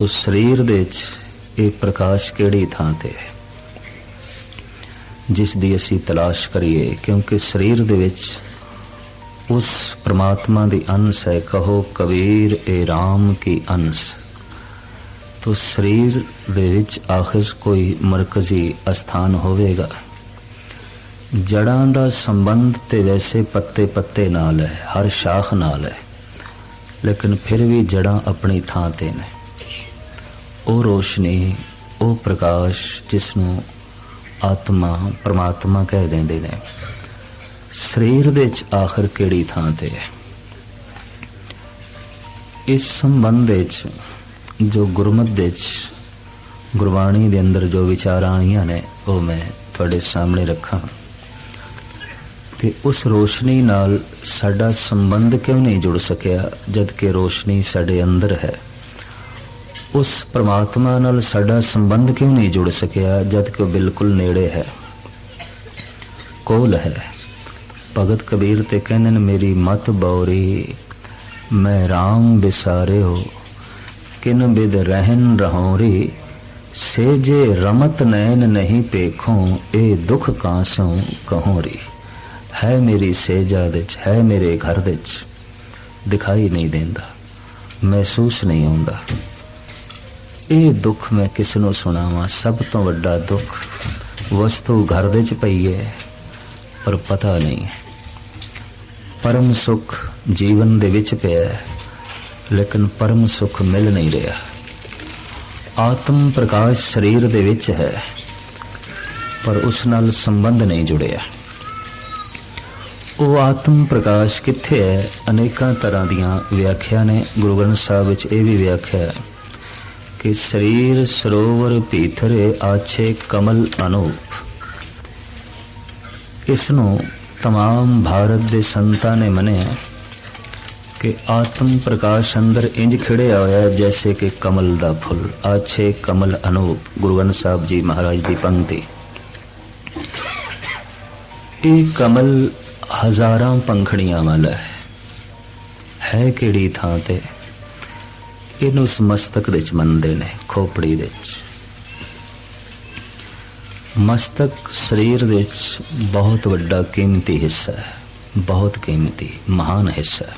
ਉਸ ਸਰੀਰ ਦੇ ਵਿੱਚ ਇਹ ਪ੍ਰਕਾਸ਼ ਕਿਹੜੀ ਥਾਂ ਤੇ ਹੈ? ਜਿਸ ਦੀ ਅਸੀਂ ਤਲਾਸ਼ ਕਰੀਏ, ਕਿਉਂਕਿ ਸਰੀਰ ਦੇ ਵਿੱਚ ਉਸ ਪ੍ਰਮਾਤਮਾ ਦੀ ਅੰਸ਼ ਹੈ, ਕਹੋ ਕਬੀਰ ਏ RAM ਕੀ ਅੰਸ਼। ਤੋ ਸਰੀਰ ਦੇ ਵਿੱਚ ਆਖਿਰ ਕੋਈ ਮਰਕਜ਼ੀ ਅਸਥਾਨ ਹੋਵੇਗਾ। ਜੜਾਂ ਦਾ ਸੰਬੰਧ ਤੇ ਵੈਸੇ ਪੱਤੇ ਪੱਤੇ ਨਾਲ ਹੈ, ਹਰ ਸ਼ਾਖ ਨਾਲ ਹੈ, ਲੇਕਿਨ ਫਿਰ ਵੀ ਜੜਾਂ ਆਪਣੀ ਥਾਂ ਤੇ ਨੇ। ਉਹ ਰੋਸ਼ਨੀ, ਉਹ ਪ੍ਰਕਾਸ਼ ਜਿਸ ਨੂੰ ਆਤਮਾ, ਪਰਮਾਤਮਾ ਕਹਿ ਦਿੰਦੇ ਨੇ, ਸਰੀਰ ਦੇ ਵਿੱਚ ਆਖਰ ਕਿਹੜੀ ਥਾਂ ਤੇ ਹੈ? ਇਸ ਸੰਬੰਧ ਵਿੱਚ ਜੋ ਗੁਰਮਤ ਦੇ ਵਿੱਚ ਗੁਰਬਾਣੀ ਦੇ ਅੰਦਰ ਜੋ ਵਿਚਾਰਾਂ ਆਈਆਂ ਨੇ, ਉਹ ਮੈਂ ਤੁਹਾਡੇ ਸਾਹਮਣੇ ਰੱਖਾਂ। ਤੇ ਉਸ ਰੋਸ਼ਨੀ ਨਾਲ ਸਾਡਾ ਸੰਬੰਧ ਕਿਉਂ ਨਹੀਂ ਜੁੜ ਸਕਿਆ ਜਦ ਕਿ ਰੋਸ਼ਨੀ ਸਾਡੇ ਅੰਦਰ ਹੈ? ਉਸ ਪ੍ਰਮਾਤਮਾ ਨਾਲ ਸਾਡਾ ਸੰਬੰਧ ਕਿਉਂ ਨਹੀਂ ਜੁੜ ਸਕਿਆ, ਜਦ ਕਿ ਬਿਲਕੁਲ ਨੇੜੇ ਹੈ। ਕੋਲ ਹੈ। ਭਗਤ ਕਬੀਰ ਤੇ ਕਹਿੰਦੇ ਨੇ, ਮੇਰੀ ਮਤ ਬੌਰੀ, ਮੈਂ RAM ਬਿਸਾਰਿਓ ਕਿਨ ਬਿਦ ਰਹਿਨ ਰਹੋਰੀ ਸੇਜੇ ਰਮਤ ਨੈਣ ਨਹੀਂ ਪੇਖੋਂ ਇਹ ਦੁੱਖ ਕਹੋ ਕਹੋਰੀ। ਹੈ ਮੇਰੀ ਸੇਜਾ ਦੇ ਚ ਹੈ ਮੇਰੇ ਘਰ ਦੇ ਚ ਦਿਖਾਈ ਨਹੀਂ ਦਿੰਦਾ, ਮਹਿਸੂਸ ਨਹੀਂ ਹੁੰਦਾ। ਇਹ ਦੁੱਖ ਮੈਂ ਕਿਸ ਨੂੰ ਸੁਣਾਵਾਂ? ਸਭ ਤੋਂ ਵੱਡਾ ਦੁੱਖ ਵਸਤੂ ਘਰ ਦੇ ਚ ਪਈ ਹੈ, ਪਰ ਪਤਾ ਨਹੀਂ। ਪਰਮ ਸੁਖ ਜੀਵਨ ਦੇ ਵਿੱਚ ਪਿਆ ਹੈ, ਲੇਕਿਨ ਪਰਮ ਸੁਖ ਮਿਲ ਨਹੀਂ ਰਿਹਾ। ਆਤਮ ਪ੍ਰਕਾਸ਼ ਸਰੀਰ ਦੇ ਵਿੱਚ ਹੈ, ਪਰ ਉਸ ਨਾਲ ਸੰਬੰਧ ਨਹੀਂ ਜੁੜਿਆ। ਉਹ ਆਤਮ ਪ੍ਰਕਾਸ਼ ਕਿੱਥੇ ਹੈ? ਅਨੇਕਾਂ ਤਰ੍ਹਾਂ ਦੀਆਂ ਵਿਆਖਿਆ ਨੇ ਗੁਰੂ ਗ੍ਰੰਥ ਸਾਹਿਬ ਵਿੱਚ ਇਹ ਵੀ ਵਿਆਖਿਆ ਹੈ। ਕਿ ਸਰੀਰ ਸਰੋਵਰ ਭੀਤਰੇ ਆਛੇ ਕਮਲ ਅਨੂਪ ਇਸ ਨੂੰ तमाम ਭਾਰਤ ਦੇ ਸੰਤਾਂ ਨੇ ਮੰਨਿਆ ਕਿ ਆਤਮ ਪ੍ਰਕਾਸ਼ ਅੰਦਰ ਇੰਜ ਖਿੜਿਆ ਹੋਇਆ ਹੈ ਜੈਸੇ ਕਿ ਕਮਲ ਦਾ ਫੁੱਲ ਆਛੇ ਕਮਲ ਅਨੂਪ ਗੁਰੂ ਗ੍ਰੰਥ ਸਾਹਿਬ ਜੀ ਮਹਾਰਾਜ ਦੀ ਪੰਕਤੀ ਇਹ ਕਮਲ ਹਜ਼ਾਰਾਂ ਪੰਖੜੀਆਂ ਵਾਲਾ ਹੈ ਹੈ ਕਿਹੜੀ ਥਾਂ ਤੇ ਇਹਨੂੰ ਉਸ ਮਸਤਕ ਦੇ ਵਿੱਚ ਮੰਨਦੇ ਨੇ, ਖੋਪੜੀ ਦੇ ਵਿੱਚ। ਮਸਤਕ ਸਰੀਰ ਦੇ ਵਿੱਚ ਬਹੁਤ ਵੱਡਾ ਕੀਮਤੀ ਹਿੱਸਾ ਹੈ, ਬਹੁਤ ਕੀਮਤੀ, ਮਹਾਨ ਹਿੱਸਾ ਹੈ।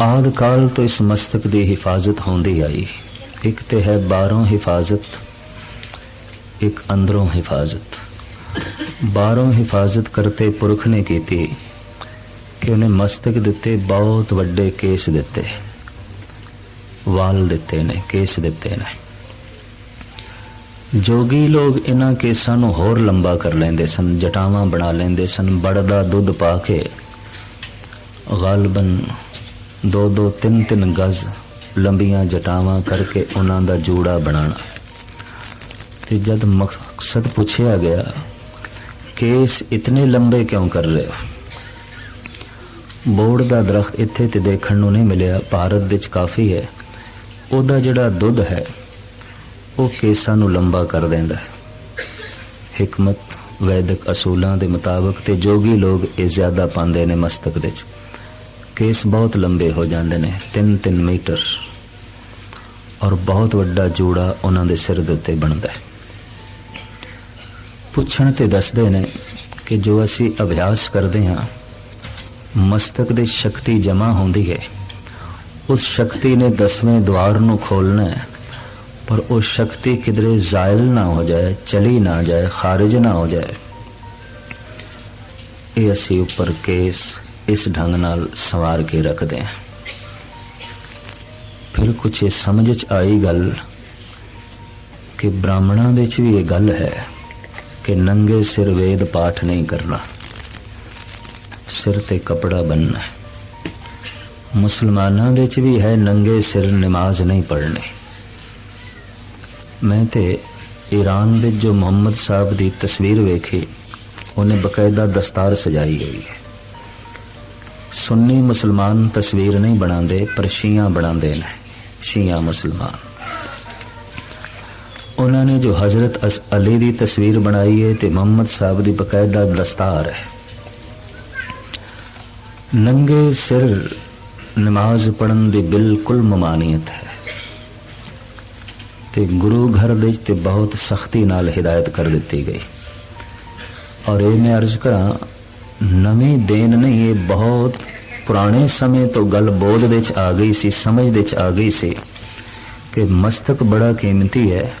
ਆਦ ਕਾਲ ਤੋਂ ਇਸ ਮਸਤਕ ਦੀ ਹਿਫਾਜ਼ਤ ਹੁੰਦੀ ਆਈ। ਇੱਕ ਤੇ ਹੈ ਬਾਹਰੋਂ ਹਿਫਾਜ਼ਤ, ਇੱਕ ਅੰਦਰੋਂ ਹਿਫਾਜ਼ਤ। ਬਾਹਰੋਂ ਹਿਫਾਜ਼ਤ ਕਰਤੇ ਪੁਰਖ ਨੇ ਕੀਤੀ ਕਿ ਉਹਨੇ ਮਸਤਕ ਦਿੱਤੇ, ਬਹੁਤ ਵੱਡੇ ਕੇਸ ਦਿੱਤੇ। ਵਾਲ ਦਿੱਤੇ ਨੇ, ਕੇਸ ਦਿੱਤੇ ਨੇ। ਜੋਗੀ ਲੋਕ ਇਹਨਾਂ ਕੇਸਾਂ ਨੂੰ ਹੋਰ ਲੰਬਾ ਕਰ ਲੈਂਦੇ ਸਨ, ਜਟਾਵਾਂ ਬਣਾ ਲੈਂਦੇ ਸਨ, ਬੜਦਾ ਦੁੱਧ ਪਾ ਕੇ ਗਾਲਬਨ ਦੋ ਦੋ ਤਿੰਨ ਤਿੰਨ ਗਜ਼ ਲੰਬੀਆਂ ਜਟਾਵਾਂ ਕਰਕੇ ਉਹਨਾਂ ਦਾ ਜੋੜਾ ਬਣਾਉਣਾ। ਤੇ ਜਦ ਮਕਸਦ ਪੁੱਛਿਆ ਗਿਆ, ਕੇਸ ਇਤਨੇ ਲੰਬੇ ਕਿਉਂ ਕਰ ਰਹੇ ਹੋ? ਬੋੜ ਦਾ ਦਰਖਤ ਇੱਥੇ ਤੇ ਦੇਖਣ ਨੂੰ ਨਹੀਂ ਮਿਲਿਆ, ਭਾਰਤ ਵਿੱਚ ਕਾਫੀ ਹੈ। ਉਹਦਾ ਜਿਹੜਾ ਦੁੱਧ ਹੈ, ਉਹ ਕੇਸਾਂ ਨੂੰ ਲੰਬਾ ਕਰ ਦਿੰਦਾ ਹੈ। ਹਕਮਤ, ਵੈਦਿਕ ਅਸੂਲਾਂ ਦੇ ਮੁਤਾਬਕ ਤੇ ਜੋਗੀ ਲੋਕ ਇਹ ਜ਼ਿਆਦਾ ਪਾਉਂਦੇ ਨੇ ਮਸਤਕ ਦੇ ਵਿੱਚ। ਕੇਸ ਬਹੁਤ ਲੰਬੇ ਹੋ ਜਾਂਦੇ ਨੇ 3-3 ਮੀਟਰ। ਔਰ ਬਹੁਤ ਵੱਡਾ ਜੋੜਾ ਉਹਨਾਂ ਦੇ ਸਿਰ ਦੇ ਉੱਤੇ ਬਣਦਾ ਹੈ। ਪੁੱਛਣ ਤੇ ਦੱਸਦੇ ਨੇ ਕਿ ਜੋ ਅਸੀਂ ਅਭਿਆਸ ਕਰਦੇ ਹਾਂ ਮਸਤਕ ਦੀ ਸ਼ਕਤੀ ਜਮਾ ਹੁੰਦੀ ਹੈ। ਉਸ ਸ਼ਕਤੀ ਨੇ ਦਸਵੇਂ ਦਵਾਰ ਨੂੰ ਖੋਲਣਾ ਹੈ। ਪਰ ਉਹ ਸ਼ਕਤੀ ਕਿਧਰੇ ਜ਼ਾਇਲ ਨਾ ਹੋ ਜਾਏ, ਚਲੀ ਨਾ ਜਾਏ, ਖਾਰਜ ਨਾ ਹੋ ਜਾਏ। ਇਹ ਅਸੀਂ ਉੱਪਰ ਕੇਸ ਇਸ ਢੰਗ ਨਾਲ ਸਵਾਰ ਕੇ ਰੱਖਦੇ ਹਾਂ। ਫਿਰ ਕੁਝ ਇਹ ਸਮਝ ਚ ਆਈ ਗੱਲ ਕਿ ਬ੍ਰਾਹਮਣਾਂ ਦੇ ਚ ਵੀ ਇਹ ਗੱਲ ਹੈ ਕਿ ਨੰਗੇ ਸਿਰ ਵੇਦ ਪਾਠ ਨਹੀਂ ਕਰਨਾ। ਸਿਰ ਤੇ ਕਪੜਾ ਬੰਨਣਾ ਮੁਸਲਮਾਨਾਂ ਦੇ ਚ ਵੀ ਹੈ ਨੰਗੇ ਸਿਰ ਨਮਾਜ਼ ਨਹੀਂ ਪੜ੍ਹਨੀ। ਮੈਂ ਤੇ ਈਰਾਨ ਦੇ ਜੋ ਮੁਹੰਮਦ ਸਾਹਿਬ ਦੀ ਤਸਵੀਰ ਵੇਖੀ, ਉਹਨੇ ਬਕਾਇਦਾ ਦਸਤਾਰ ਸਜਾਈ ਹੋਈ ਹੈ। ਸੁੰਨੀ ਮੁਸਲਮਾਨ ਤਸਵੀਰ ਨਹੀਂ ਬਣਾਉਂਦੇ, ਪਰ ਸ਼ੀਆ ਬਣਾਉਂਦੇ ਨੇ, ਸ਼ੀਆ ਮੁਸਲਮਾਨ। ਉਹਨਾਂ ਨੇ ਜੋ ਹਜ਼ਰਤ ਅਲੀ ਦੀ ਤਸਵੀਰ ਬਣਾਈ ਹੈ ਤੇ ਮੁਹੰਮਦ ਸਾਹਿਬ ਦੀ ਬਕਾਇਦਾ ਦਸਤਾਰ ਹੈ। ਨੰਗੇ ਸਿਰ ਨਮਾਜ਼ ਪੜਨ ਦੀ ਬਿਲਕੁਲ ਮਮਾਨੀਅਤ ਹੈ। ਤੇ ਗੁਰੂ ਘਰ ਦੇ ਵਿੱਚ ਤੇ ਬਹੁਤ ਸਖਤੀ ਨਾਲ ਹਿਦਾਇਤ ਕਰ ਦਿੱਤੀ ਗਈ। ਔਰ ਇਹ ਮੈਂ ਅਰਜ਼ ਕਰਾਂ, ਨਵੀਂ ਦੇਨ ਨਹੀਂ, ਇਹ ਬਹੁਤ ਪੁਰਾਣੇ ਸਮੇਂ ਤੋਂ ਗੱਲ ਬੋਧ ਦੇ ਚ ਆ ਗਈ ਸੀ, ਸਮਝ ਦੇ ਚ ਆ ਗਈ ਸੀ ਕਿ ਮਸਤਕ ਬੜਾ ਕੀਮਤੀ ਹੈ,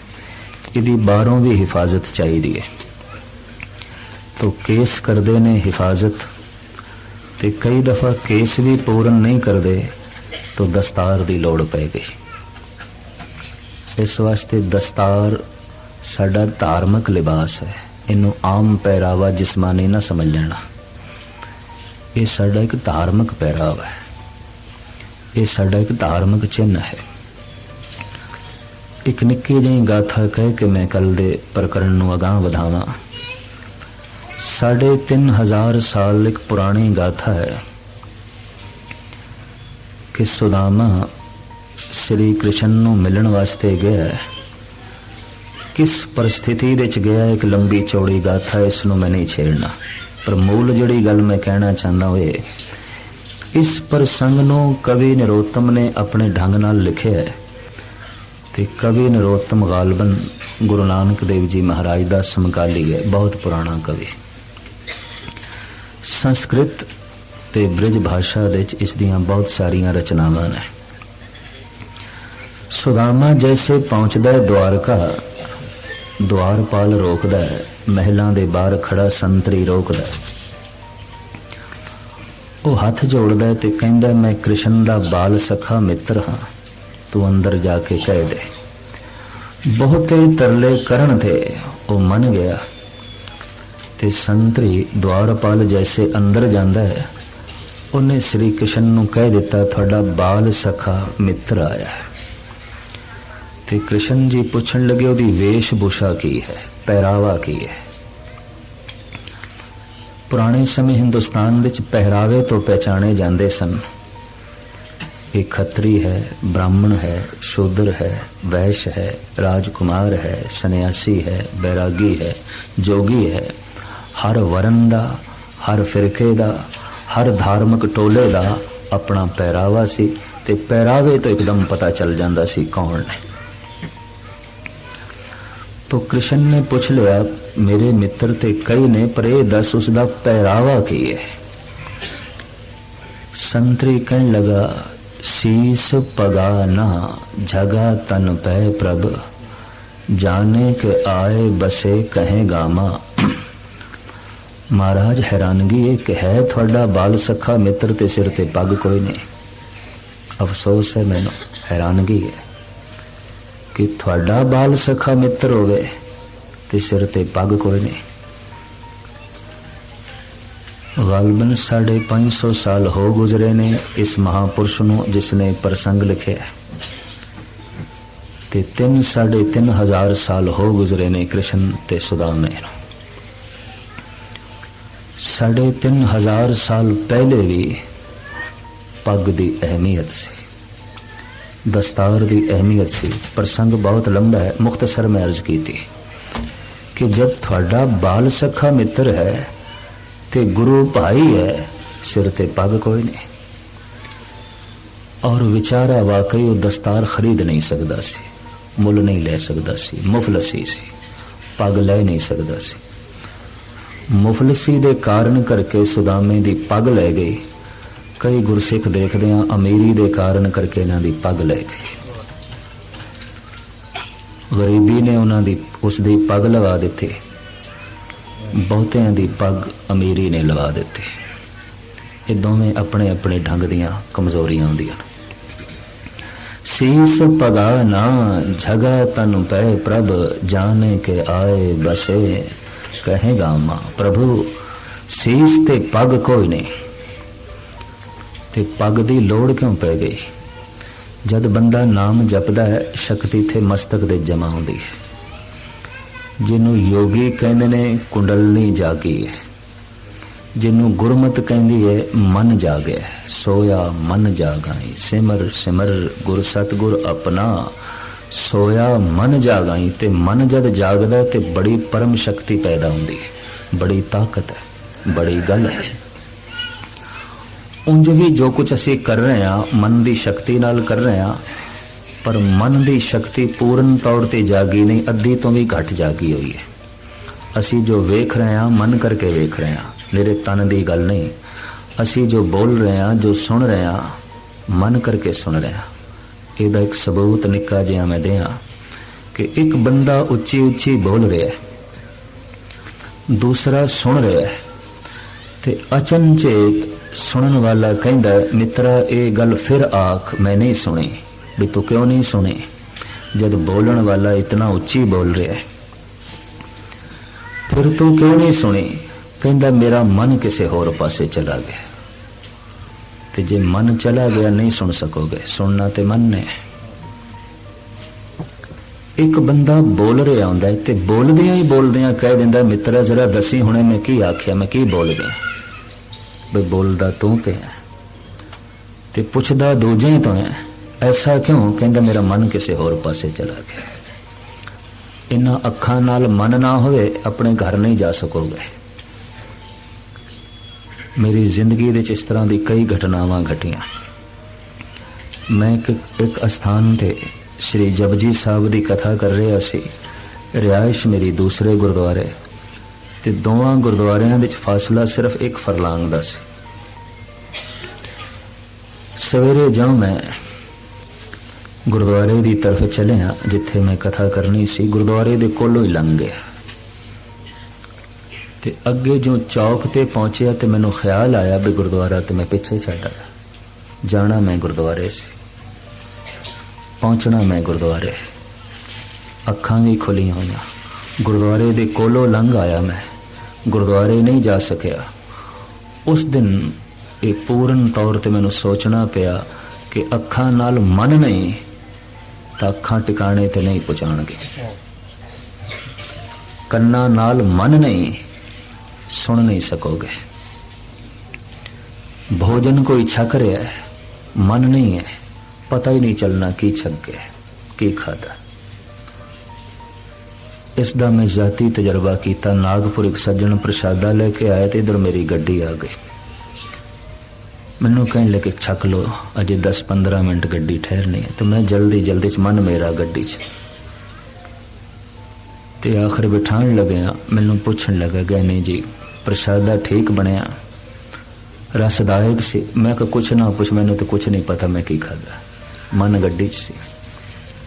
ਇਹਦੀ ਬਾਹਰੋਂ ਵੀ ਹਿਫਾਜ਼ਤ ਚਾਹੀਦੀ ਹੈ। ਤੋ ਕੇਸ ਕਰਦੇ ਨੇ ਹਿਫਾਜ਼ਤ ਤੇ ਕਈ ਦਫਾ ਕੇਸ ਵੀ ਪੂਰਨ ਨਹੀਂ ਕਰਦੇ ਤਾਂ ਦਸਤਾਰ ਦੀ ਲੋੜ ਪੈ ਗਈ। ਇਸ ਵਾਸਤੇ ਦਸਤਾਰ ਸਾਡਾ ਧਾਰਮਿਕ ਲਿਬਾਸ ਹੈ। ਇਹਨੂੰ ਆਮ ਪਹਿਰਾਵਾ ਜਿਸਮਾਨੀ ਨਾ ਸਮਝ ਲੈਣਾ। ਇਹ ਸਾਡਾ ਇੱਕ ਧਾਰਮਿਕ ਪਹਿਰਾਵਾ ਹੈ। ਇਹ ਸਾਡਾ ਇੱਕ ਧਾਰਮਿਕ ਚਿੰਨ੍ਹ ਹੈ। ਇੱਕ ਨਿੱਕੀ ਜਿਹੀ ਗਾਥਾ ਕਹਿ ਕੇ ਮੈਂ ਕੱਲ ਦੇ ਪ੍ਰਕਰਨ ਨੂੰ ਅਗਾਹ ਵਧਾਵਾਂ। ਸਾਢੇ ਤਿੰਨ ਹਜ਼ਾਰ ਸਾਲ ਇੱਕ ਪੁਰਾਣੀ ਗਾਥਾ ਹੈ ਕਿ ਸੁਦਾਮਾ ਸ੍ਰੀ ਕ੍ਰਿਸ਼ਨ ਨੂੰ ਮਿਲਣ ਵਾਸਤੇ ਗਿਆ ਹੈ। ਕਿਸ ਪਰਿਸਥਿਤੀ ਦੇ ਵਿੱਚ ਗਿਆ ਇੱਕ ਲੰਬੀ ਚੌੜੀ ਗਾਥਾ, ਇਸ ਨੂੰ ਮੈਂ ਨਹੀਂ ਛੇੜਨਾ ਪਰ ਮੂਲ ਜਿਹੜੀ ਗੱਲ ਮੈਂ ਕਹਿਣਾ ਚਾਹੁੰਦਾ ਹੋਏ ਇਸ ਪ੍ਰਸੰਗ ਨੂੰ ਕਵੀ ਨਰੋਤਮ ਨੇ ਆਪਣੇ ਢੰਗ ਨਾਲ ਲਿਖਿਆ ਹੈ ਤੇ ਕਵੀ ਨਰੋਤਮ ਗਾਲਬਨ ਗੁਰੂ ਨਾਨਕ ਦੇਵ ਜੀ ਮਹਾਰਾਜ ਦਾ ਸਮਕਾਲੀ ਹੈ, ਬਹੁਤ ਪੁਰਾਣਾ ਕਵੀ ਸੰਸਕ੍ਰਿਤ ਤੇ ਬ੍ਰਿਜ ਭਾਸ਼ਾ ਵਿੱਚ ਇਸ ਦੀਆਂ ਬਹੁਤ ਸਾਰੀਆਂ ਰਚਨਾਵਾਂ ਨੇ। ਸੁਦਾਮਾ ਜੈਸੇ ਪਹੁੰਚਦਾ ਹੈ ਦਵਾਰਕਾ ਦਵਾਰਪਾਲ ਰੋਕਦਾ ਹੈ, ਮਹਿਲਾਂ ਦੇ ਬਾਹਰ ਖੜਾ ਸੰਤਰੀ ਰੋਕਦਾ ਉਹ ਹੱਥ ਜੋੜਦਾ ਹੈ ਤੇ ਕਹਿੰਦਾ, ਮੈਂ ਕ੍ਰਿਸ਼ਨ ਦਾ ਬਾਲ ਸਖਾ ਮਿੱਤਰ ਹਾਂ, ਤੂੰ ਅੰਦਰ ਜਾ ਕੇ ਕਹਿ ਦੇ। ਬਹੁਤੇ ਤਰਲੇ ਕਰਨ ਤੇ ਉਹ ਮੰਨ ਗਿਆ ਤੇ ਸੰਤਰੀ ਦਵਾਰਪਾਲ ਜੈਸੇ ਅੰਦਰ ਜਾਂਦਾ ਹੈ। ਉਹਨੇ ਸ੍ਰੀ ਕ੍ਰਿਸ਼ਨ ਨੂੰ ਕਹਿ ਦਿੱਤਾ, ਤੁਹਾਡਾ ਬਾਲ ਸਖਾ ਮਿੱਤਰ ਆਇਆ ਹੈ। ਤੇ ਕ੍ਰਿਸ਼ਨ ਜੀ ਪੁੱਛਣ ਲੱਗੇ, ਉਹਦੀ ਵੇਸ਼ਭੂਸ਼ਾ ਕੀ ਹੈ? ਪਹਿਰਾਵਾ ਕੀ ਹੈ? ਪੁਰਾਣੇ ਸਮੇਂ ਹਿੰਦੁਸਤਾਨ ਵਿੱਚ ਪਹਿਰਾਵੇ ਤੋਂ ਪਹਿਚਾਣੇ ਜਾਂਦੇ ਸਨ। ਇਹ ਖੱਤਰੀ ਹੈ, ਬ੍ਰਾਹਮਣ ਹੈ, ਸ਼ੂਦਰ ਹੈ, ਵੈਸ਼ ਹੈ, ਰਾਜਕੁਮਾਰ ਹੈ, ਸੰਨਿਆਸੀ ਹੈ, ਬੈਰਾਗੀ ਹੈ, ਜੋਗੀ ਹੈ। ਹਰ ਵਰਨ ਦਾ, ਹਰ ਫਿਰਕੇ ਦਾ, ਹਰ ਧਾਰਮਿਕ ਟੋਲੇ ਦਾ ਆਪਣਾ ਪਹਿਰਾਵਾ ਸੀ ਤੇ ਪਹਿਰਾਵੇ ਤੋਂ ਇੱਕਦਮ ਪਤਾ ਚੱਲ ਜਾਂਦਾ ਸੀ ਕੌਣ ਨੇ। ਤੋ ਕ੍ਰਿਸ਼ਨ ਨੇ ਪੁੱਛ ਲਿਆ, ਮੇਰੇ ਮਿੱਤਰ ਤੇ ਕਈ ਨੇ, ਪਰ ਇਹ ਦੱਸ ਉਸ ਦਾ ਪਹਿਰਾਵਾ ਕੀ ਹੈ? ਸੰਤਰੀ ਕਹਿਣ ਲਗਾ, ਸੀਸ ਪਗਾ ਨਾ, ਜਗਾ ਤਨ ਪੈ ਪ੍ਰਭ। ਜਾਣੇ ਕੇ ਆਏ ਬਸੇ ਕਹੇ ਗਾਮਾ। ਮਹਾਰਾਜ ਹੈਰਾਨਗੀ ਇਹ ਕਿ ਹੈ, ਤੁਹਾਡਾ ਬਾਲ ਸਖਾ ਮਿੱਤਰ ਤੇ ਸਿਰ ਤੇ ਪੱਗ ਕੋਈ ਨਹੀਂ। ਅਫਸੋਸ ਹੈ ਮੈਨੂੰ, ਹੈਰਾਨਗੀ ਹੈ ਕਿ ਤੁਹਾਡਾ ਬਾਲ ਸਖਾ ਮਿੱਤਰ ਹੋਵੇ ਤੇ ਸਿਰ ਤੇ ਪੱਗ ਕੋਈ ਨਹੀਂ। ਗਲਬਨ ਸਾਢੇ 500 ਸਾਲ ਹੋ ਗੁਜ਼ਰੇ ਨੇ ਇਸ ਮਹਾਪੁਰਸ਼ ਨੂੰ, ਜਿਸ ਨੇ ਪ੍ਰਸੰਗ ਲਿਖਿਆ ਹੈ। ਤੇ 3 ਸਾਢੇ ਤਿੰਨ ਹਜ਼ਾਰ ਸਾਲ ਹੋ ਗੁਜ਼ਰੇ ਨੇ ਕ੍ਰਿਸ਼ਨ ਤੇ ਸੁਦਾਮੇ ਨੂੰ। ਸਾਢੇ ਤਿੰਨ ਹਜ਼ਾਰ ਸਾਲ ਪਹਿਲੇ ਵੀ ਪੱਗ ਦੀ ਅਹਿਮੀਅਤ ਸੀ। ਦਸਤਾਰ ਦੀ ਅਹਿਮੀਅਤ ਸੀ। ਪ੍ਰਸੰਗ ਬਹੁਤ ਲੰਬਾ ਹੈ। ਮੁਖਤਸਰ ਮੈਂ ਅਰਜ਼ ਕੀਤੀ ਕਿ ਜਦ ਤੁਹਾਡਾ ਬਾਲ ਸਖਾ ਮਿੱਤਰ ਹੈ ਤੇ ਗੁਰੂ ਭਾਈ ਹੈ, ਸਿਰ ਤੇ ਪੱਗ ਕੋਈ ਨਹੀਂ। ਔਰ ਵਿਚਾਰਾ ਵਾਕਈ ਉਹ ਦਸਤਾਰ ਖਰੀਦ ਨਹੀਂ ਸਕਦਾ ਸੀ, ਮੁੱਲ ਨਹੀਂ ਲੈ ਸਕਦਾ ਸੀ, ਮੁਫਲਸੀ ਸੀ, ਪੱਗ ਲੈ ਨਹੀਂ ਸਕਦਾ ਸੀ। ਮੁਫਲਸੀ ਦੇ ਕਾਰਨ ਕਰਕੇ ਸੁਦਾਮੇ ਦੀ ਪੱਗ ਲੈ ਗਈ ਕਈ ਗੁਰਸਿੱਖ ਦੇਖਦੇ ਆ ਅਮੀਰੀ ਦੇ ਕਾਰਨ ਕਰਕੇ ਇਹਨਾਂ ਦੀ ਪੱਗ ਲੈ ਗਏ। ਗਰੀਬੀ ਨੇ ਉਹਨਾਂ ਦੀ ਉਸ ਦੀ ਪੱਗ ਲਵਾ ਦਿੱਤੀ। ਬਹੁਤਿਆਂ ਦੀ ਪੱਗ ਅਮੀਰੀ ਨੇ ਲਵਾ ਦਿੱਤੀ। ਇਹ ਦੋਵੇਂ ਆਪਣੇ ਆਪਣੇ ਢੰਗ ਦੀਆਂ ਕਮਜ਼ੋਰੀਆਂ ਹੁੰਦੀਆਂ ਸੀਸ ਪਗਾ ਨਾ, ਜਗਾ ਤਨ ਪੈ ਪ੍ਰਭ, ਜਾਣੇ ਕੇ ਆਏ ਬਸੇ। ਕਹੇਗਾ ਮਾ, ਪ੍ਰਭੂ, ਸੀਸ ਤੇ ਪੱਗ ਕੋਈ ਨਹੀਂ। ਤੇ ਪੱਗ ਦੀ ਲੋੜ ਕਿਉਂ ਪੈ ਗਈ? ਜਦ ਬੰਦਾ ਨਾਮ ਜਪਦਾ ਹੈ, ਸ਼ਕਤੀ ਤੇ ਮਸਤਕ ਦੇ ਜਮਾ ਹੁੰਦੀ ਹੈ। ਜਿਹਨੂੰ ਯੋਗੀ ਕਹਿੰਦੇ ਨੇ, ਕੁੰਡਲਨੀ ਜਾਗੀ ਹੈ। ਜਿਹਨੂੰ ਗੁਰਮਤ ਕਹਿੰਦੀ ਹੈ, ਮਨ ਜਾਗਿਆ ਸੋਇਆ ਮਨ ਜਾਗਾਈ। ਸਿਮਰ ਸਿਮਰ ਗੁਰ ਸਤਗੁਰ ਆਪਣਾ ਸੋਇਆ ਮਨ ਜਾਗਾਈ ਤੇ ਮਨ ਜਦ ਜਾਗਦਾ ਤੇ ਬੜੀ ਪਰਮ ਸ਼ਕਤੀ ਪੈਦਾ ਹੁੰਦੀ ਹੈ। ਬੜੀ ਤਾਕਤ ਹੈ, ਬੜੀ ਗੱਲ ਹੈ। ਉਂਝ ਵੀ ਜੋ ਕੁਝ ਅਸੀਂ ਕਰ ਰਹੇ ਹਾਂ, ਮਨ ਦੀ ਸ਼ਕਤੀ ਨਾਲ ਕਰ ਰਹੇ ਹਾਂ, ਪਰ ਮਨ ਦੀ ਸ਼ਕਤੀ ਪੂਰਨ ਤੌਰ ਤੇ ਜਾਗੀ ਨਹੀਂ, ਅੱਧੀ ਤੋਂ ਵੀ ਘੱਟ ਜਾਗੀ ਹੋਈ ਹੈ। ਅਸੀਂ ਜੋ ਵੇਖ ਰਹੇ ਹਾਂ, ਮਨ ਕਰਕੇ ਵੇਖ ਰਹੇ ਹਾਂ, ਮੇਰੇ ਤਨ ਦੀ ਗੱਲ ਨਹੀਂ। ਅਸੀਂ ਜੋ ਬੋਲ ਰਹੇ ਹਾਂ, ਜੋ ਸੁਣ ਰਹੇ ਹਾਂ, ਮਨ ਕਰਕੇ ਸੁਣ ਰਹੇ ਹਾਂ। ਇਹਦਾ ਇੱਕ ਸਬੂਤ ਨਿੱਕਾ ਜਿਹਾ ਮੈਂ ਦਿਆਂ ਕਿ ਇੱਕ ਬੰਦਾ ਉੱਚੀ ਉੱਚੀ ਬੋਲ ਰਿਹਾ ਹੈ, ਦੂਸਰਾ ਸੁਣ ਰਿਹਾ ਹੈ ਤੇ ਅਚਨਚੇਤ ਸੁਣਨ ਵਾਲਾ ਕਹਿੰਦਾ, ਮਿੱਤਰਾ, ਇਹ ਗੱਲ ਫਿਰ ਆਖ, ਮੈਂ ਨਹੀਂ ਸੁਣੀ, ਵੀ ਤੂੰ ਕਿਉਂ ਨਹੀਂ ਸੁਣੀ? ਜਦ ਬੋਲਣ ਵਾਲਾ ਇਤਨਾ ਉੱਚੀ ਬੋਲ ਰਿਹਾ ਹੈ। ਫਿਰ ਤੂੰ ਕਿਉਂ ਨਹੀਂ ਸੁਣੀ? ਕਹਿੰਦਾ, ਮੇਰਾ ਮਨ ਕਿਸੇ ਹੋਰ ਪਾਸੇ ਚਲਾ ਗਿਆ। ਤੇ ਜੇ ਮਨ ਚਲਾ ਗਿਆ ਨਹੀਂ ਸੁਣ ਸਕੋਗੇ, ਸੁਣਨਾ ਤੇ ਮਨ ਨੇ ਇੱਕ ਬੰਦਾ ਬੋਲ ਰਿਹਾ ਹੁੰਦਾ ਹੈ ਤੇ ਬੋਲਦਿਆਂ ਹੀ ਬੋਲਦਿਆਂ ਕਹਿ ਦਿੰਦਾ, ਮਿੱਤਰਾ, ਜ਼ਰਾ ਦੱਸੀ ਹੁਣੇ ਮੈਂ ਕੀ ਆਖਿਆ, ਮੈਂ ਕੀ ਬੋਲ ਗਿਆ? ਬਈ ਬੋਲਦਾ ਤੂੰ ਪਿਆ ਤੇ ਪੁੱਛਦਾ ਦੂਜੇ ਹੀ ਤੋਂ ਹੈ, ਐਸਾ ਕਿਉਂ? ਕਹਿੰਦਾ, ਮੇਰਾ ਮਨ ਕਿਸੇ ਹੋਰ ਪਾਸੇ ਚਲਾ ਗਿਆ ਇਹਨਾਂ ਅੱਖਾਂ ਨਾਲ ਮਨ ਨਾ ਹੋਵੇ, ਆਪਣੇ ਘਰ ਨਹੀਂ ਜਾ ਸਕੋਗੇ। ਮੇਰੀ ਜ਼ਿੰਦਗੀ ਦੇ ਵਿੱਚ ਇਸ ਤਰ੍ਹਾਂ ਦੀ ਕਈ ਘਟਨਾਵਾਂ ਘਟੀਆਂ। ਮੈਂ ਇੱਕ ਇੱਕ ਅਸਥਾਨ ਤੇ ਸ਼੍ਰੀ ਜਪਜੀ ਸਾਹਿਬ ਦੀ ਕਥਾ ਕਰ ਰਿਹਾ ਸੀ। ਰਿਹਾਇਸ਼ ਮੇਰੀ ਦੂਸਰੇ ਗੁਰਦੁਆਰੇ। ਤੇ ਦੋਵਾਂ ਗੁਰਦੁਆਰਿਆਂ ਵਿੱਚ ਫਾਸਲਾ ਸਿਰਫ ਇੱਕ ਫਰਲਾਂਗ ਦਾ ਸੀ। ਸਵੇਰੇ ਜਦੋਂ ਮੈਂ ਗੁਰਦੁਆਰੇ ਦੀ ਤਰਫ ਚੱਲਿਆ, ਜਿੱਥੇ ਮੈਂ ਕਥਾ ਕਰਨੀ ਸੀ, ਗੁਰਦੁਆਰੇ ਦੇ ਕੋਲੋਂ ਹੀ ਲੰਘ ਗਿਆ। ਤੇ ਅੱਗੇ ਜੋ ਚੌਕ ਤੇ ਪਹੁੰਚਿਆ ਤੇ ਮੈਨੂੰ ਖਿਆਲ ਆਇਆ ਵੀ ਗੁਰਦੁਆਰਾ ਤੇ ਮੈਂ ਪਿੱਛੇ ਛੱਡ ਆਇਆ। ਜਾਣਾ ਮੈਂ ਗੁਰਦੁਆਰੇ ਸੀ। ਪਹੁੰਚਣਾ ਮੈਂ ਗੁਰਦੁਆਰੇ। ਅੱਖਾਂ ਵੀ ਖੁੱਲੀਆਂ ਹੋਈਆਂ। ਗੁਰਦੁਆਰੇ ਦੇ ਕੋਲੋਂ ਲੰਘ ਆਇਆ ਮੈਂ। ਗੁਰਦੁਆਰੇ ਨਹੀਂ ਜਾ ਸਕਿਆ। ਉਸ ਦਿਨ ਇਹ ਪੂਰਨ ਤੌਰ ਤੇ ਮੈਨੂੰ ਸੋਚਣਾ ਪਿਆ ਕਿ ਅੱਖਾਂ ਨਾਲ ਮਨ ਨਹੀਂ ਤਾਂ ਅੱਖਾਂ ਟਿਕਾਣੇ ਤੇ ਨਹੀਂ ਪਹੁੰਚਾਣਗੇ ਕੰਨਾਂ ਨਾਲ ਮਨ ਨਹੀਂ ਸੁਣ ਨਹੀਂ ਸਕੋਗੇ। ਭੋਜਨ ਕੋਈ ਛਕ ਰਿਹਾ ਹੈ, ਮਨ ਨਹੀਂ ਹੈ, ਪਤਾ ਹੀ ਨਹੀਂ ਚੱਲਣਾ ਕੀ ਛਕ ਗਿਆ ਕੀ ਖਾਦਾ ਇਸ ਦਾ ਮੈਂ ਜ਼ਾਤੀ ਤਜਰਬਾ ਕੀਤਾ, ਨਾਗਪੁਰ ਇੱਕ ਸੱਜਣ ਪ੍ਰਸ਼ਾਦਾ ਲੈ ਕੇ ਆਇਆ ਤੇ ਇਧਰ ਮੇਰੀ ਗੱਡੀ ਆ ਗਈ। ਮੈਨੂੰ ਕਹਿਣ ਲੱਗੇ, ਛਕ ਲੋ ਅਜੇ 10-15 ਮਿੰਟ ਗੱਡੀ ਠਹਿਰਨੀ ਹੈ। ਤੇ ਮੈਂ ਜਲਦੀ ਜਲਦੀ ਚ ਮਨ ਮੇਰਾ ਗੱਡੀ 'ਚ। ਤੇ ਆਖਰ ਬਿਠਾਣ ਲੱਗਿਆ, ਮੈਨੂੰ ਪੁੱਛਣ ਲੱਗਾ ਗਏ ਨਹੀਂ ਜੀ ਪ੍ਰਸ਼ਾਦਾ ਠੀਕ ਬਣਿਆ। ਰਸਦਾਇਕ ਸੀ। ਮੈਂ ਕਿ ਕੁਛ ਨਾ ਪੁੱਛ, ਮੈਨੂੰ ਤਾਂ ਕੁਛ ਨਹੀਂ ਪਤਾ ਮੈਂ ਕੀ ਖਾਦਾ ਮਨ ਗੱਡੀ 'ਚ ਸੀ।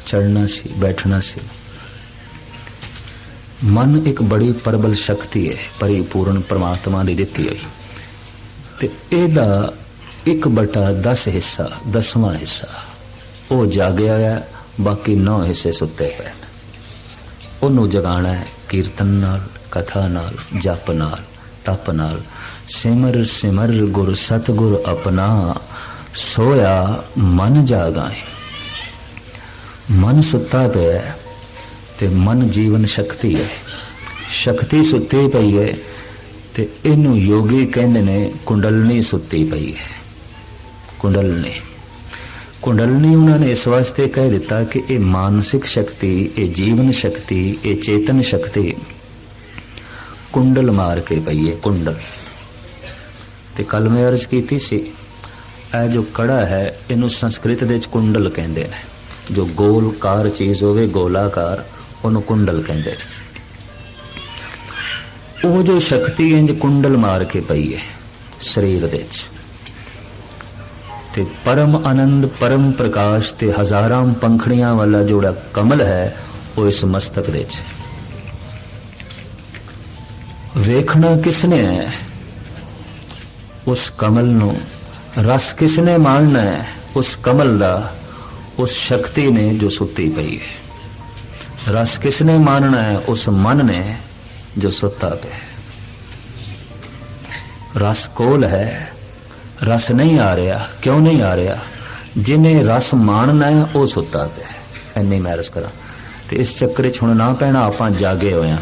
ਚੜਨਾ ਸੀ, ਬੈਠਣਾ ਸੀ। ਮਨ ਇੱਕ ਬੜੀ ਪਰਬਲ ਸ਼ਕਤੀ ਹੈ, ਪਰਿਪੂਰਨ ਪਰਮਾਤਮਾ ਦੀ ਦਿੱਤੀ ਹੋਈ। ਤੇ ਇਹਦਾ ਇੱਕ ਬਟਾ 10 ਹਿੱਸਾ, ਦਸਵਾਂ ਹਿੱਸਾ, ਉਹ ਜਾਗਿਆ ਹੈ ਬਾਕੀ 9 ਹਿੱਸੇ ਸੁੱਤੇ ਪਏ ਨੇ। ਉਹਨੂੰ ਜਗਾਣਾ ਹੈ ਕੀਰਤਨ ਨਾਲ, ਕਥਾ ਨਾਲ, ਜਪ ਨਾਲ। ਤਪ ਨਾਲ। ਸਿਮਰ ਸਿਮਰ ਗੁਰ, ਸਤਗੁਰ ਆਪਣਾ ਸੋਇਆ ਮਨ ਜਾਗਾਏ। ਮਨ ਸੁੱਤਾ ਪਿਆ ਹੈ ਤੇ ਮਨ ਜੀਵਨ ਸ਼ਕਤੀ ਹੈ। ਸ਼ਕਤੀ ਸੁੱਤੀ ਪਈ ਹੈ ਤੇ ਇਹਨੂੰ ਯੋਗੀ ਕਹਿੰਦੇ ਨੇ ਕੁੰਡਲਨੀ ਸੁੱਤੀ ਪਈ ਹੈ। ਕੁੰਡਲਨੀ। ਕੁੰਡਲਨੀ ਉਹਨਾਂ ਨੇ ਇਸ ਵਾਸਤੇ ਕਹਿ ਦਿੱਤਾ ਕਿ ਇਹ ਮਾਨਸਿਕ ਸ਼ਕਤੀ, ਇਹ ਜੀਵਨ ਸ਼ਕਤੀ, ਇਹ ਚੇਤਨ ਸ਼ਕਤੀ ਕੁੰਡਲ ਮਾਰ ਕੇ ਪਈ ਹੈ ਕੁੰਡਲ। ਤੇ ਕੱਲ ਮੈਂ ਅਰਜ਼ ਕੀਤੀ ਸੀ, ਇਹ ਜੋ ਕੜਾ ਹੈ, ਇਹਨੂੰ ਸੰਸਕ੍ਰਿਤ ਦੇ ਵਿੱਚ ਕੁੰਡਲ ਕਹਿੰਦੇ ਨੇ। ਜੋ ਗੋਲਕਾਰ ਚੀਜ਼ ਹੋਵੇ, ਗੋਲਾਕਾਰ, ਉਹਨੂੰ ਕੁੰਡਲ ਕਹਿੰਦੇ ਨੇ। ਉਹ ਜੋ ਸ਼ਕਤੀ ਇੰਜ ਕੁੰਡਲ ਮਾਰ ਕੇ ਪਈ ਹੈ ਸਰੀਰ ਦੇ ਵਿੱਚ। ਤੇ ਪਰਮ ਆਨੰਦ, ਪਰਮ ਪ੍ਰਕਾਸ਼ ਤੇ ਹਜ਼ਾਰਾਂ ਪੰਖੜੀਆਂ ਵਾਲਾ ਜਿਹੜਾ ਕਮਲ ਹੈ, ਉਹ ਇਸ ਮਸਤਕ ਦੇ ਵਿੱਚ ਵੇਖਣਾ ਕਿਸਨੇ? ਹੈ ਉਸ ਕਮਲ ਨੂੰ ਰਸ ਕਿਸਨੇ ਮਾਣਨਾ ਹੈ? ਉਸ ਕਮਲ ਦਾ, ਉਸ ਸ਼ਕਤੀ ਨੇ ਜੋ ਸੁੱਤੀ ਪਈ ਹੈ। ਰਸ ਕਿਸਨੇ ਮਾਣਨਾ ਹੈ? ਉਸ ਮਨ ਨੇ ਜੋ ਸੁੱਤਾ ਪਿਆ ਰਸ ਕੋਲ ਹੈ। ਰਸ ਨਹੀਂ ਆ ਰਿਹਾ। ਕਿਉਂ ਨਹੀਂ ਆ ਰਿਹਾ? ਜਿਨੇ ਰਸ ਮਾਣਨਾ ਹੈ, ਉਹ ਸੁੱਤਾ ਪਿਆ ਐਨੇ ਮੈਰਸ ਕਰਾਂ। ਤੇ ਇਸ ਚੱਕਰ 'ਚ ਹੁਣ ਨਾ ਪੈਣਾ, ਆਪਾਂ ਜਾਗੇ ਹੋਏ ਆ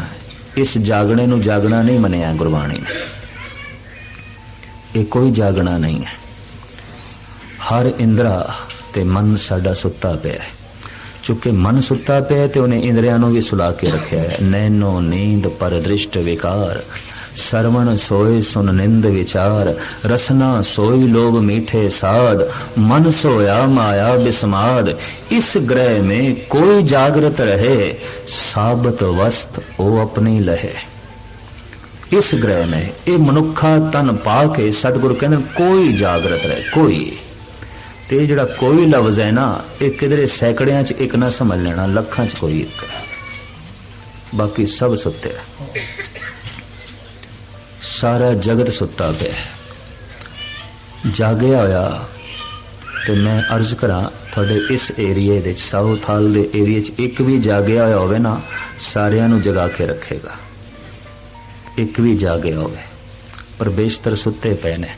ਇਸ ਜਾਗਣੇ ਨੂੰ ਜਾਗਣਾ ਨਹੀਂ ਮੰਨਿਆ ਗੁਰਬਾਣੀ ਨੇ। ਇਹ ਕੋਈ ਜਾਗਣਾ ਨਹੀਂ ਹੈ। ਹਰ ਇੰਦਰਾ ਤੇ ਮਨ ਸਾਡਾ ਸੁੱਤਾ ਪਿਆ ਹੈ। ਚੁੱਕੇ ਮਨ ਸੁੱਤਾ ਪਿਆ ਤੇ ਉਹਨੇ ਇੰਦਰੀਆਂ ਨੂੰ ਵੀ ਸੁਲਾ ਕੇ ਰੱਖਿਆ ਹੈ। ਨੈਨੋ ਨੀਂਦ ਪਰ ਦ੍ਰਿਸ਼ਟ ਵਿਕਾਰ। ਸਰਵਣ ਸੋਏ ਸੁਨ ਨਿੰਦ ਵਿਚਾਰ ਰਸਨਾ ਸੋਈ ਲੋਭ ਮੀਠੇ ਸਾਧ ਮਨ ਸੋਇਆ ਮਾਇਆ ਬਿਸਮਾਦ ਇਸ ਗ੍ਰਹਿ में कोई जागृत रहे ਸਾਬਤ ਵਸਤ ਉਹ ਆਪਣੀ ਲਹੇ ਇਸ ਗ੍ਰਹਿ में ਇਹ ਮਨੁੱਖਾ ਤਨ ਪਾ ਕੇ ਸਤਿਗੁਰੂ ਕਹਿੰਦੇ ਨੇ, ਕੋਈ ਜਾਗਰਤ ਰਹੇ ਕੋਈ ਤੇ ਇਹ ਜਿਹੜਾ ਕੋਈ ਲਫ਼ਜ਼ ਹੈ ਨਾ ਇਹ ਕਿਧਰੇ ਸੈਕੜਿਆਂ ਚ ਇੱਕ ਨਾ ਸਮਝ ਲੈਣਾ ਲੱਖਾਂ ਚ ਕੋਈ ਇੱਕ ਹੈ। ਬਾਕੀ ਸਭ ਸੁੱਤੇ ਹੈ। ਸਾਰਾ ਜਗਤ ਸੁੱਤਾ ਪਿਆ ਜਾਗਿਆ ਹੋਇਆ ਤੇ ਮੈਂ ਅਰਜ਼ ਕਰਾਂ ਤੁਹਾਡੇ ਇਸ ਏਰੀਏ ਦੇ ਸਾਊਥ ਹਾਲ ਦੇ ਏਰੀਏ 'ਚ ਇੱਕ ਵੀ ਜਾਗਿਆ ਹੋਇਆ ਹੋਵੇ ਨਾ, ਸਾਰਿਆਂ ਨੂੰ ਜਗਾ ਕੇ ਰੱਖੇਗਾ। ਇੱਕ ਵੀ ਜਾਗਿਆ ਹੋਵੇ। ਪਰ ਬੇਸ਼ਤਰ ਸੁੱਤੇ ਪਏ ਨੇ।